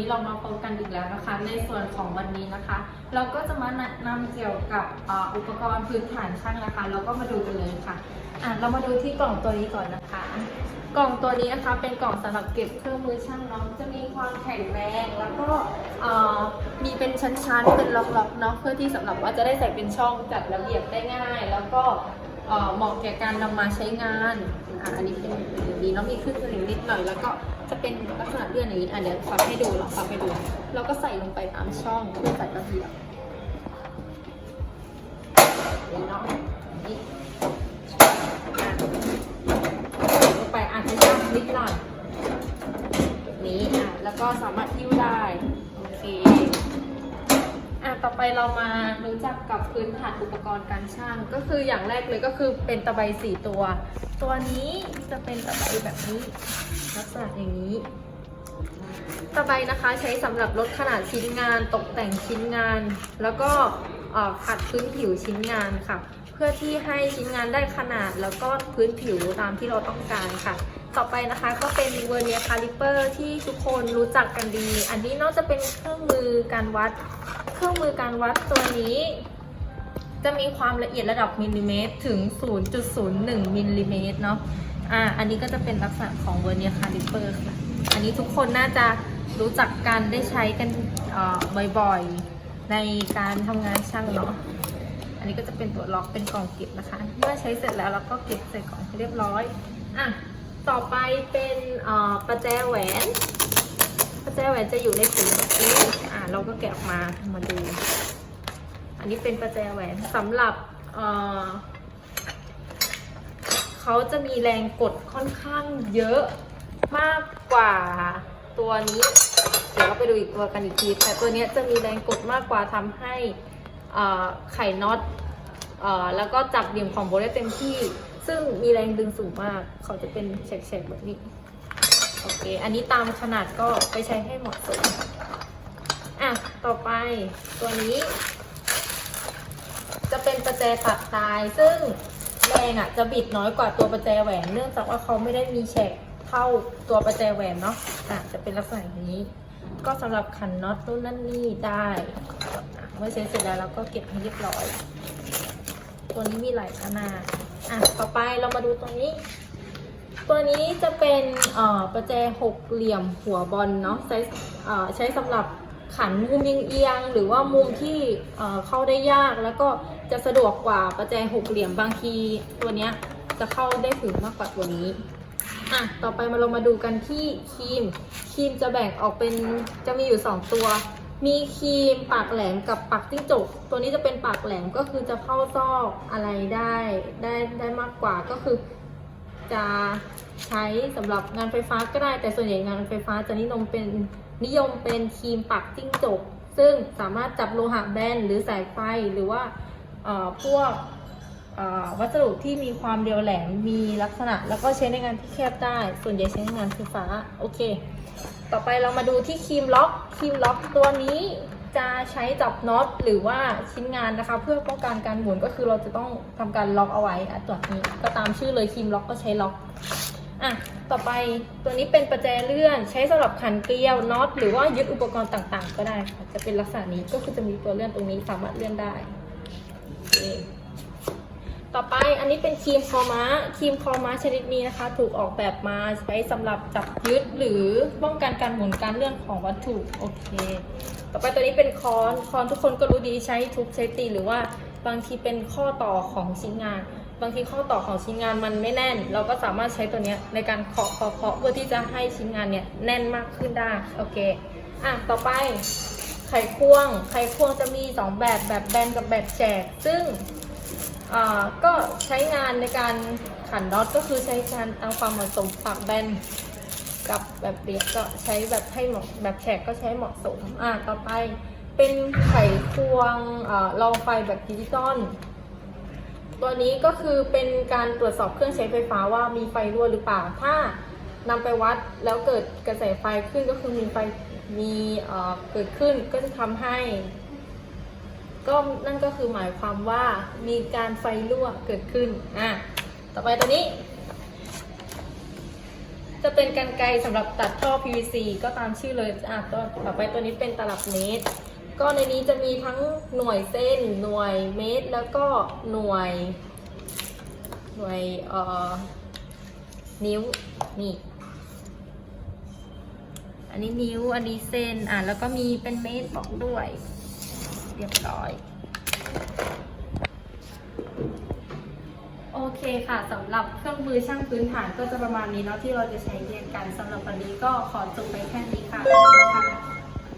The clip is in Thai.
นี้เรามาพบกันอีกแล้วนะคะ ในส่วนของวันนี้นะคะ เราก็จะมาแนะนำเกี่ยวกับอ,อุปกรณ์พื้นฐานช่างนะคะ เราก็มาดูกันเลยค่ะอะ เรามาดูที่กล่องตัวนี้ก่อนนะคะ กล่องตัวนี้นะคะเป็นกล่องสำหรับเก็บเครื่องมือช่างเนาะจะมีความแข็งแรงแล้วก็อ่อมีเป็นชั้นๆเป็นล็อกๆเนาะเพื่อที่สำหรับว่าจะได้ใส่เป็นช่องจัดระเบียบได้ง่าย แล้วก็เออเหมาะแก่การนำมาใช้งานอะอันนี้เป็นอย่างนี้เนาะมีขึ้นสนิมนิดหน่อยแล้วก็ จะเป็นลักษณะเลื่อนอย่างนี้ อะเดี๋ยวฟังให้ดูลองฟังให้ดู เราก็ใส่ลงไปตามช่องเพื่อจัดระเบียบนี่เนาะนี่อะลงไปอาจจะยากนิดหน่อยแบบนี้อะแล้วก็สามารถยิ้วได้ ต่อไปเรามารู้จักกับพื้นฐานอุปกรณ์การช่าง ก็คืออย่างแรกเลยก็คือเป็นตะไบสี่ตัว ตัวนี้จะเป็นตะไบแบบนี้ลักษณะอย่างนี้ ตะไบนะคะใช้สำหรับลดขนาดชิ้นงาน ตกแต่งชิ้นงาน แล้วก็ขัดพื้นผิวชิ้นงานค่ะ เพื่อที่ให้ชิ้นงานได้ขนาดแล้วก็พื้นผิวตามที่เราต้องการค่ะต่อไปนะคะก็เป็นเวอร์เนียคาลิเปอร์ที่ทุกคนรู้จักกันดี อันนี้นอกจะเป็นเครื่องมือการวัด เครื่องมือการวัดตัวนี้ จะมีความละเอียดระดับมิลลิเมตรถึง 0.01 มิลลิเมตรเนาะอ่าอันนี้ก็จะเป็นลักษณะของเวอร์เนียคาลิเปอร์ค่ะ อันนี้ทุกคนน่าจะรู้จักกันได้ใช้กันเอ่อบ่อยๆ ในการทำงานช่างเนาะอันนี้ก็จะเป็นตัวล็อกเป็นกล่องเก็บนะคะ เมื่อใช้เสร็จแล้วเราก็เก็บใส่กล่องเรียบร้อย อะ ต่อไปเป็นประแจแหวน แจแหวนจะอยู่ในถุงแบบนี้อะเราก็แกะออกมามาดู อันนี้เป็นประแจแหวนสำหรับเอ่อเขาจะมีแรงกดค่อนข้างเยอะมากกว่าตัวนี้เดี๋ยวเราไปดูอีกตัวกันอีกทีแต่ตัวนี้จะมีแรงกดมากกว่าทำให้เอ่อไข่น็อตเอ่อแล้วก็จับเหลี่ยมของโบได้เต็มที่ ซึ่งมีแรงดึงสูงมาก เขาจะเป็นแฉกๆแบบนี้ โอเค อันนี้ตามขนาดก็ไปใช้ให้เหมาะสมอะ ต่อไปตัวนี้ จะเป็นประแจตัดตายซึ่งแรงอะ จะบิดน้อยกว่าตัวประแจแหวนเนื่องจากว่าเขาไม่ได้มีแฉกเท่าตัวประแจแหวนเนาะอะจะเป็นลักษณะอย่างนี้ ก็สำหรับขันน็อตนู่นนั่นนี่ได้เมื่อใช้เสร็จแล้วเราก็เก็บให้เรียบร้อย ตัวนี้มีหลายขนาดอะต่อไปเรามาดูตัวนี้ ตัวนี้จะเป็นประแจหกเหลี่ยมหัวบอลเนาะใช้ใช้สำหรับขันมุมเอียงหรือว่ามุมที่เข้าได้ยากแล้วก็จะสะดวกกว่าประแจหกเหลี่ยมบางที ตัวเนี้ยจะเข้าได้ถึงมากกว่าตัวนี้อะต่อไปมาเรามาดูกันที่ครีมครีมจะแบ่งออกเป็นจะมีอยู่ 2 ตัว มีครีมปากแหลมกับปากจิ้งจก ตัวนี้จะเป็นปากแหลมก็คือจะเข้าซอกอะไรได้ได้ได้มากกว่าก็คือ จะใช้สำหรับงานไฟฟ้าก็ได้ แต่ส่วนใหญ่งานไฟฟ้าจะนิยมเป็นนิยมเป็นครีมปักจิ้งจก ซึ่งสามารถจับโลหะแบนหรือสายไฟหรือว่าพวกวัสดุที่มีความเรียวแหลมมีลักษณะ แล้วก็ใช้ในงานที่แคบได้ ส่วนใหญ่ใช้ในงานไฟฟ้าโอเค ต่อไปเรามาดูที่ครีมล็อกครีมล็อกตัวนี้ จะใช้จับน็อตหรือว่าชิ้นงานนะคะ เพื่อป้องกันการหมุนก็คือเราจะต้องทำการล็อกเอาไว้อะตัวนี้ก็ตามชื่อเลยครีมล็อกก็ใช้ล็อกอะต่อไปตัวนี้เป็นประแจเลื่อน ใช้สำหรับขันเกลียวน็อตหรือว่ายึดอุปกรณ์ต่างๆ ก็ได้ค่ะจะเป็นลักษณะนี้ก็คือจะมีตัวเลื่อนตรงนี้สามารถเลื่อนได้โอเค ต่อไปอันนี้เป็นครีมคอม้าครีมคอม้าชนิดนี้นะคะ ถูกออกแบบมาใช้สำหรับจับยึดหรือป้องกันการหมุนการเลื่อนของวัตถุโอเค ต่อไปตัวนี้เป็นคอนคอนทุกคนก็รู้ดีใช้ทุบใช้ตีหรือว่าบางทีเป็นข้อต่อของชิ้นงาน บางทีข้อต่อของชิ้นงานมันไม่แน่น เราก็สามารถใช้ตัวนี้ในการเคาะเคาะเคาะเพื่อที่จะให้ชิ้นงานเนี่ยแน่นมากขึ้นได้โอเคอะต่อไปไขควงไขควงจะมีสองแบบแบบแบนกับแบบแฉกซึ่ง อ่าก็ใช้งานในการขันน็อตก็คือใช้การเอาความเหมาะสมปากแบนกับแบบเรียบก็ใช้แบบให้เหมาะแบบแฉกก็ใช้เหมาะสมอ่าต่อไปเป็นไขควงอรองไฟแบบดิจิตอลตัวนี้ก็คือเป็นการตรวจสอบเครื่องใช้ไฟฟ้าว่ามีไฟรั่วหรือเปล่า ถ้านำไปวัดแล้วเกิดกระแสไฟขึ้นก็คือมีไฟมีเอ่อเกิดขึ้นก็จะทำให้ ก็นั่นก็คือหมายความว่ามีการไฟรั่วเกิดขึ้นอะต่อไปตัวนี้ จะเป็นกันไกรสำหรับตัดท่อ PVC ก็ตามชื่อเลยอะตัวต่อไปตัวนี้เป็นตลับเมตร ก็ในนี้จะมีทั้งหน่วยเส้น หน่วยเมตร แล้วก็หน่วย หน่วยเอ่อนิ้วนี่อันนี้นิ้ว อันนี้เส้น อะ แล้วก็มีเป็นเมตรบอกด้วย เรียบร้อย โอเคค่ะสำหรับเครื่องมือช่างพื้นฐานก็จะประมาณนี้เนาะที่เราจะใช้เรียนกันสำหรับวันนี้ก็ขอจบไปแค่นี้ค่ะขอบคุณค่ะ